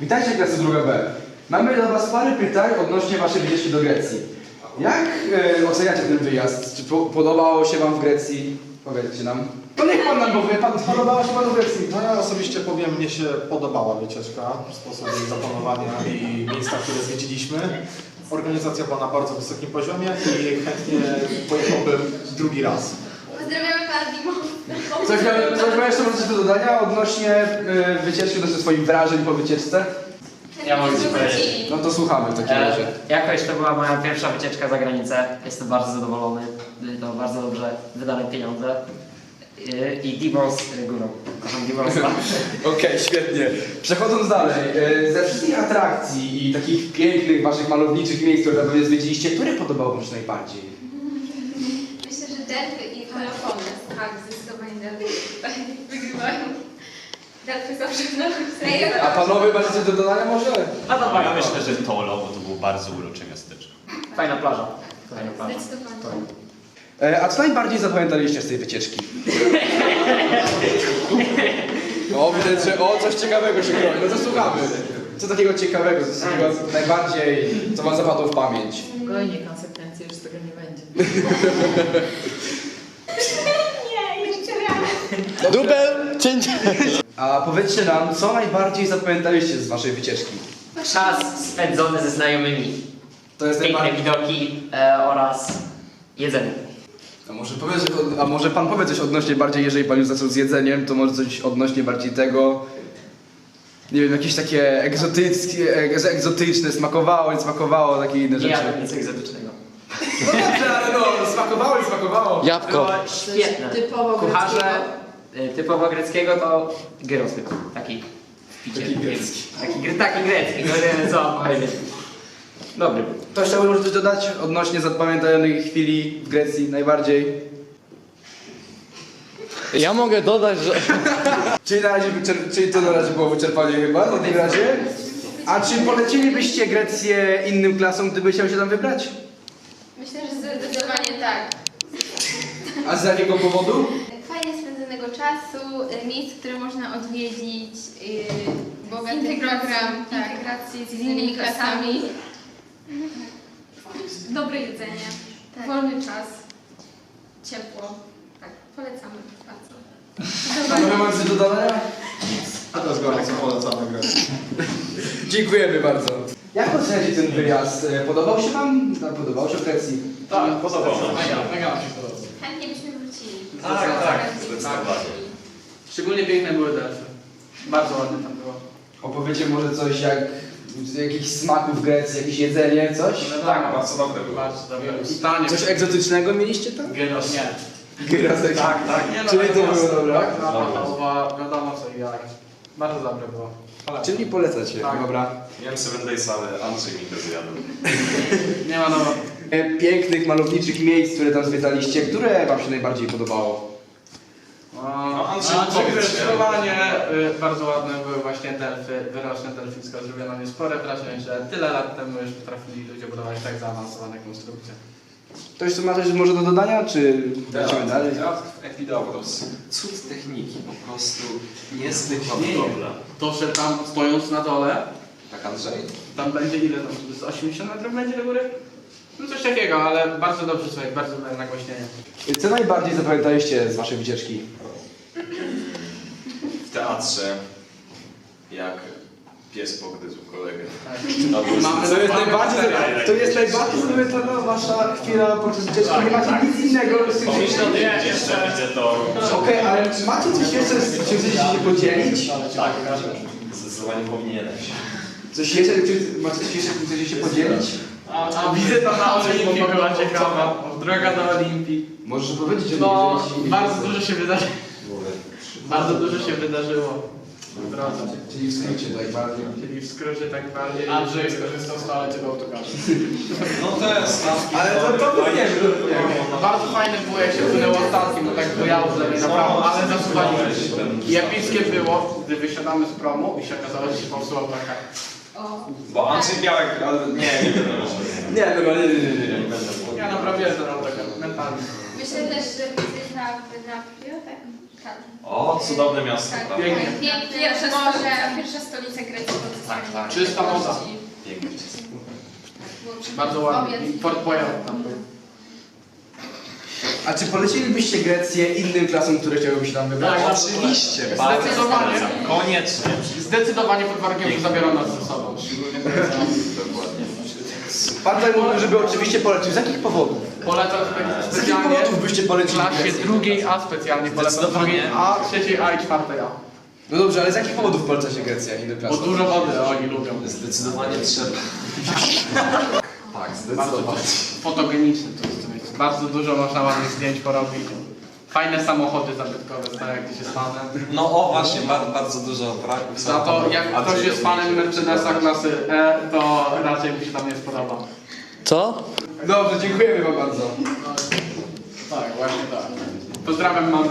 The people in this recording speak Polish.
Witajcie klasy druga B. Mamy do Was parę pytań odnośnie Waszej wycieczki do Grecji. Jak e, oceniacie ten wyjazd? Czy po, podobało się Wam w Grecji? Powiedzcie nam. To niech Pan nam powie, pan, podobało się Panu w Grecji? No ja osobiście powiem, mnie się podobała wycieczka, sposób jej zaplanowania i miejsca, które zwiedziliśmy. Organizacja była na bardzo wysokim poziomie i chętnie pojechałbym drugi raz. Pozdrawiamy Pana Dimo. Coś, ma- coś ma jeszcze coś do dodania odnośnie e, wycieczki, odnośnie swoich wrażeń po wycieczce? Ja mogę ci powiedzieć. No to słuchamy w takim razie. E, jakoś to była moja pierwsza wycieczka za granicę. Jestem bardzo zadowolony. Były To bardzo dobrze wydane pieniądze. E, I Dimos e, górą. Kocham Dimosa. Okej, świetnie. Przechodząc dalej, e, ze wszystkich atrakcji i takich pięknych waszych malowniczych miejsc, które tam zwiedziliście, które podobało wam się najbardziej? Myślę, że Delfy i Pelopones. Tak, zdecydowanie Delfy tutaj wygrywają. Zawsze w nocy. A panowie macie coś do dodania może? A No, ja myślę, że Tolo, bo to było bardzo urocze miasteczko. Fajna plaża. Fajna plaża. Zdecydowanie. E, a co najbardziej zapamiętaliście z tej wycieczki? O, widać, że o, coś ciekawego się kroi. No to słuchamy. Co takiego ciekawego, co takiego najbardziej, co wam zapadło w pamięć? Spokojnie, konsekwencji już z tego nie będzie. Nie, jeszcze raz. Dubel! Cięcie! A powiedzcie nam, co najbardziej zapamiętaliście z waszej wycieczki? Czas spędzony ze znajomymi. To jest Piękne najbardziej... widoki e, oraz jedzenie. A może, powiedz, a może pan powie coś odnośnie bardziej, jeżeli pan już zaczął z jedzeniem, to może coś odnośnie bardziej tego, nie wiem, jakieś takie egzotyckie, egz- egzotyczne, smakowało, nie smakowało, takie inne Nie rzeczy. jadłem nic egzotycznego. No dobrze, ale no, smakowało, nie smakowało. Było świetne. typowo Kucharze typowo greckiego to gyros tylko. Taki w picie. Taki grecki. Taki, taki grecki, no co mam powiedzieć. Dobry. To chciałbym może coś dodać odnośnie zapamiętanej chwili w Grecji najbardziej? Ja mogę dodać, że Czyli, na razie wyczer- czyli to na razie było wyczerpanie chyba, w takim razie? A czy polecilibyście Grecję innym klasom, gdyby chciał się tam wybrać? Myślę, że zdecydowanie tak. A z jakiego powodu? Czasu, y, miejsc, które można odwiedzić, yy, bogaty program tak, integracji z innymi klasami. Dobre jedzenie, Tak. wolny czas, ciepło. Tak, polecamy bardzo. Panowie macie coś do dodania? A to jest gorąco polecamy grę. Dziękujemy bardzo. Jak oceniacie ten wyjazd? Podobał się wam? Tak, Podobał się w Grecji? Tak, podobało nam się. Chętnie byśmy. Tak, tak, zdecydowanie. Szczególnie piękne były delfy. Bardzo ładne tam było. Opowiecie może coś jak jakichś smaków w Grecji, jakieś jedzenie, coś? tak, bardzo dobre były. Bardzo dobre. I tanie. Coś egzotycznego mieliście tam? Gyros. Nie. Gyrasek. Tak, tak. Nie, no, Czyli to wiadomo, było dobre? Tak, Pawłowa, wiadomo co i jak. Bardzo dobre było. Polecam. Czyli polecacie, Tak. dobra. Miałem 7 days, ale Andrzej mi go zjadł. Nie ma domu. E, Pięknych, malowniczych miejsc, które tam zwiedzaliście, które wam się najbardziej podobało? No, Andrzej, powiedz zdecydowanie y, bardzo ładne były właśnie delfy, wyroczne delfisko. Zrobiono mnie spore wrażenie, że tyle lat temu już potrafili ludzie budować tak zaawansowane konstrukcje. Ktoś tu ma coś może do dodania, czy lecimy dalej? Teatr Epidauros. Cud techniki, po prostu niezwykła budowla. To, że tam stojąc na dole, Tak Andrzej? tam będzie ile tam, z 80 metrów będzie do góry? No coś takiego, ale bardzo dobrze słuchaj, bardzo dobre nagłośnienie. Co najbardziej zapamiętaliście z waszej wycieczki? W teatrze, jak pies pogryzł kolegę. Tak. To był Mamy- To jest najbardziej, to jest najbardziej zapamiętana wasza chwila podczas wycieczki, nie macie nic innego. z tym, Pomyśl o tym, Nie, jeszcze widzę to. Okej, ale czy macie coś jeszcze, z czym chcecie się podzielić? Tak, zdecydowanie powinieneś. Coś jeszcze, czy macie coś jeszcze, czym chcecie się podzielić? A, a wizyta na Olimpii była ciekawa. Droga do Olimpii. Możesz powiedzieć o No, niej, bardzo dużo się wydarzyło. Bardzo dużo się wydarzyło w drodze. Czyli w skrócie tak bardziej. Czyli w skrócie tak bardziej. Andrzej skorzystał z toalety w autokarze. No to jest Ale to, to wiem, to wiem. Bardzo fajne było jak się płynęło statkiem, bo tak bojało z lewej na prawo, ale zasuwaliśmy. I epickie było, gdy wysiadamy z promu i się okazało, że się popsuła bramka. Bo Andrzej Białek, ale nie, nie będę. Nie, dobra, nie, nie, nie, nie. Nie będę mówił. Ja naprawdę autokar, mentalnie. Myślę też, że wizyta w Naprio, tak? Tak. O, cudowne miasto, Tak, prawda? Pięknie. piękne Pierwsza morze. stolica, pierwsza stolica Grecji pod Tak, tak. Czysta woda. Bardzo ładnie. I Fort Boyard tam był. A czy polecilibyście Grecję innym klasom, które chciałyby się tam wybrać? Tak, Oczywiście, bardzo. Zdecydowanie. Koniecznie. Zdecydowanie pod warunkiem, że zabiorą nas ze sobą. Pan tutaj mówił, żeby oczywiście polecił. Z jakich powodów? Polecam spe- Z jakich specjalnie powodów byście w polecili klasie Grecję? drugiej A specjalnie polecam Zdecydowanie. drugiej A, trzeciej A i czwartej A. No dobrze, ale z jakich powodów poleca się Grecja innym Bo klasom? dużo wody oni lubią. Zdecydowanie trzeba. tak, Bardzo zdecydowanie. fotogeniczne to jest. Bardzo dużo można ładnych zdjęć porobić. Fajne samochody zabytkowe, tak jak gdzieś jest fanem. No o właśnie, bardzo, bardzo dużo braków. Za to jak ktoś jest fanem. Mercedesa klasy E, to raczej mu się tam nie spodoba. Co? Dobrze, dziękujemy wam bardzo. Tak, właśnie tak. Pozdrawiam mamę.